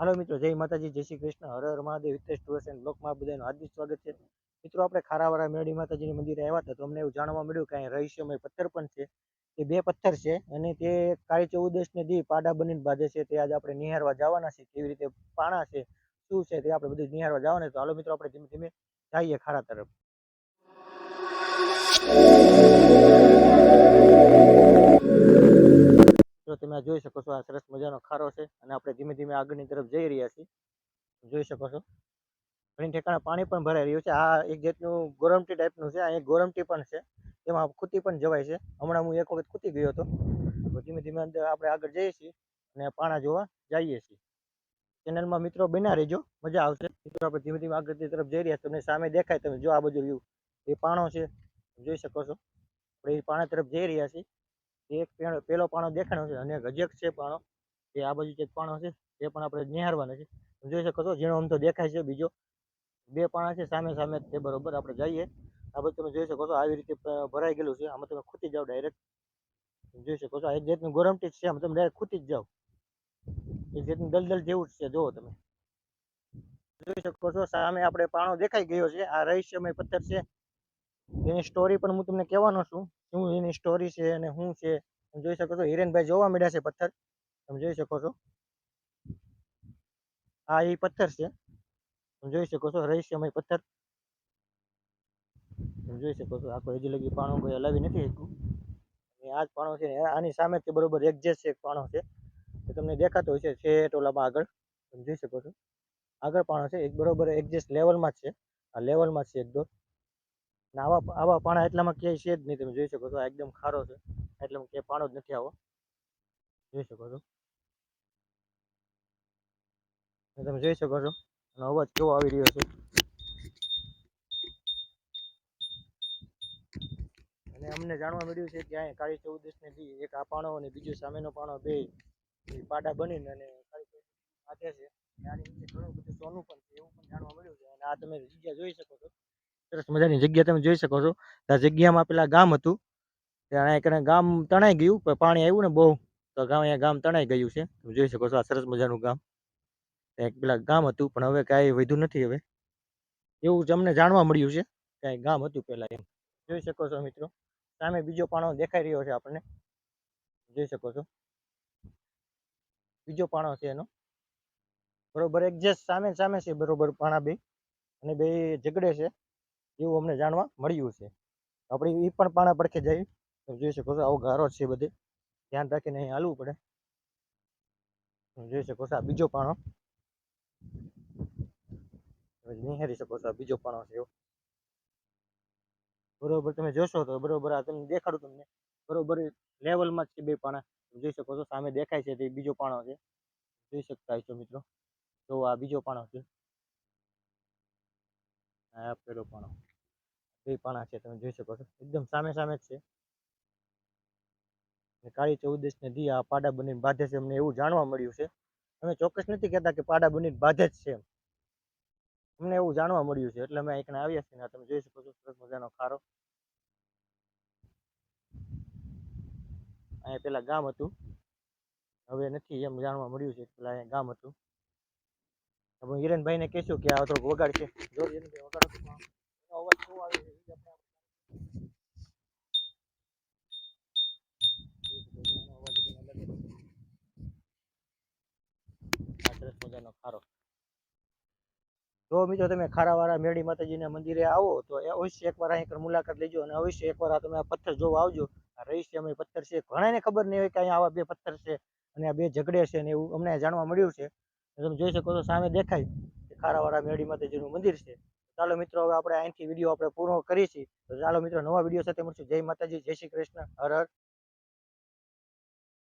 હાલો મિત્રો, જય માતાજી, જય શ્રી કૃષ્ણ. હર હર મહાદેવ, હિતેશ ટુર્સ એન્ડ બ્લોકમાં બધાનું હાર્દિક સ્વાગત છે. મિત્રો, આપણે ખારાવાળા મેરડી માતાજીની મંદિરે આવ્યા હતા તો અમને એવું જાણવા મળ્યું કે અહીં રહસ્યમય પથ્થર પણ છે. એ બે પથ્થર છે અને તે કાળી ચૌદશને દી પાડા બનીને બાંધે છે. તે આજે આપણે નિહારવા જવાના છે. કેવી રીતે પાણા છે, શું છે તે આપણે બધું નિહારવા જવાના. તો હાલો મિત્રો, આપણે ધીમે ધીમે જઈએ ખારા તરફ. આગળની તરફ જઈ રહ્યા છીએ. જોઈ શકો છો. ઘણી ઠેકાણે પાણી પણ ભરાઈ રહ્યું છે. આ એક જાતનું ગોરમટી ટાઈપનું છે અહીંયા ગોરમટી પણ છે. એમાં ખૂતી પણ જવાય છે. હમણાં હું એક વખત ખૂતી ગયો હતો. ધીમે ધીમે અંદર આપણે આગળ જઈએ છીએ અને પાણા જોવા જઈએ છીએ. ચેનલમાં મિત્રો બના રહેજો. મજા આવશે. મિત્રો આપણે ધીમે ધીમે આગળની તરફ જઈ રહ્યા તમને સામે દેખાય તમે. જો આ બધું વ્યૂ એ પાણો છે. જોઈ શકો છો. આપણે એ પાણા તરફ જઈ રહ્યા છીએ. એક પેલો પાણો દેખાણો છે અને એક છે પાણો. એ આ બાજુ જે પાણો છે એ પણ આપણે નિહાળવાના છે. જોઈ શકો છો, ઝીણો આમ તો દેખાય છે બીજો. બે પાણા છે, સામે સામે તે બરોબર, આપણે જઈએ. આ બધું તમે જોઈ શકો છો, આવી રીતે ભરાઈ ગયેલું છે. આમાં તમે ખૂટી જાઓ ડાયરેક્ટ જોઈ શકો છો એક જાતનું ગોરમટી છે, આમ તમે ડાયરેક્ટ ખૂટી જ જાઓ. એક જાતનું દલદલ જેવું જ છે, જુઓ તમે. જોઈ શકો છો, સામે આપણે પાણો દેખાઈ ગયો છે, આ રહસ્યમય પથ્થર છે. એની સ્ટોરી પણ હું તમને કહેવાનો છું, શું એની સ્ટોરી છે અને શું છે. તમે જોઈ શકો છો, હિરેનભાઈ જોવા મળ્યા છે પથ્થર. તમે જોઈ શકો છો. આ એ પથ્થર છે. તમે જોઈ શકો છો, રહસ્યમય પથ્થર. તમે જોઈ શકો છો, આખો હજી લગી પાણો કોઈ હલાવી નથી શક્યું. અને આ જ પાણો છે આની સામે તે બરોબર એક્ઝેક્ટ એક પાણો છે. એ તમને દેખાતો હોય છે છે ટોલામાં આગળ. તમે જોઈ શકો છો. આગળ પાણો છે, એક બરોબર એક્ઝેક્ટ લેવલમાં જ છે. આ લેવલમાં જ છે એકદમ ને આવા આવા પાણા એટલામાં ક્યાંય છે જ નહીં. તમે જોઈ શકો છો, આ એકદમ ખારો છે. એટલામાં ક્યાંય પાણો જ નથી આવો. જોઈ શકો છો અને તમે જોઈ શકો છો. અને અવાજ કેવો આવી રહ્યો છે. અને અમને જાણવા મળ્યું છે કે અહીંયા કાળી ચૌદસને બી એક આ પાણો અને બીજો સામેનો પાણો બે પાડા બનીને અને કાળી બાંધે છે. ઘણું બધું સોનું પણ એવું પણ જાણવા મળ્યું છે. અને આ તમે જગ્યા જોઈ શકો છો. સરસ મજાની જગ્યા તમે જોઈ શકો છો. આ જગ્યામાં પેલા ગામ હતું. ત્યાં એક ગામ તણાઈ ગયું પાણી આવ્યું ને બહુ. તો ગામ અહીંયા ગામ તણાઈ ગયું છે. તમે જોઈ શકો છો આ સરસ મજાનું ગામ. એક પેલા ગામ હતું, પણ હવે કાંઈ વધ્યું નથી હવે. એવું જ અમને જાણવા મળ્યું છે, કાંઈ ગામ હતું પહેલા એમ. જોઈ શકો છો મિત્રો, સામે બીજો પાણો દેખાઈ રહ્યો છે આપણને. જોઈ શકો છો. બીજો પાણો છે એનો. બરોબર એક્ઝેક્ટ સામે સામે છે બરોબર પાણા બે, અને બે ઝઘડે છે, એવું અમને જાણવા મળ્યું છે. આપણે એ પણ પાણા પડખે જઈ જોઈ શકો છો, આવો ગારો છે બધે. ધ્યાન રાખીને અહીં હાલવું પડે. જોઈ શકો છો આ બીજો પાણો. નિહાળી શકો છો બીજો પાણો છે એવો. બરોબર, તમે જોશો તો બરોબર, આ તમને દેખાડું તમને. બરોબર, લેવલમાં જ છે બે પાણા. જોઈ શકો છો, સામે દેખાય છે તે બીજો પાણો છે. જોઈ શકતા છો મિત્રો. તો આ બીજો પાણો છે. આ પેલો પાણો. બે પાણા છે, તમે જોઈ શકો છો. એકદમ સામે સામે જ છે. કાળી ચૌદશ ને દી આ પાડા બનીને બાંધે છે, અમને એવું જાણવા મળ્યું છે. અમે ચોક્કસ નથી કહેતા કે પાડા બનીને બાંધે જ છે અમને એવું જાણવા મળ્યું છે, એટલે અમે અહીં આવ્યા છીએ તમે જોઈ શકો છો, સરસ મજાનો ખારો. અહીંયા પેલા ગામ હતું. હવે નથી એમ જાણવા મળ્યું છે, પેલા અહીંયા ગામ હતું. હવે હિરેનભાઈને કહેશું કે આ થોડોક વગાડશે. જો હિરેનભાઈ વગાડો તો અવાજ શું આવે એ આપણે એનો અવાજ એકદમ અલગ જ છે. આ સરસ મજાનો ખારો. જો મિત્રો તમે ખારાવાળા મેરડી માતાજીના મંદિરે આવો તો અવશ્ય એકવાર અહીં આગળ મુલાકાત લેજો અને અવશ્ય એકવાર તમે આ પથ્થર જોવા આવજો. આ રહસ્યમય પથ્થર છે ઘણાને ખબર નહીં હોય કે અહીંયા આવા બે પથ્થર છે અને આ બે ઝઘડે છે ને એવું અમને જાણવા મળ્યું છે. તમે જોઈ શકો છો સામે દેખાય કે ખારાવાળા માતાજી માતાજીનું મંદિર છે. ચાલો મિત્રો હવે આપણે અહીંથી વીડિયો આપણે પૂરો કરીશી. તો ચાલો મિત્રો નવા વીડિયો સાથે મળશું. જય માતાજી જય શ્રી કૃષ્ણ. હર હર.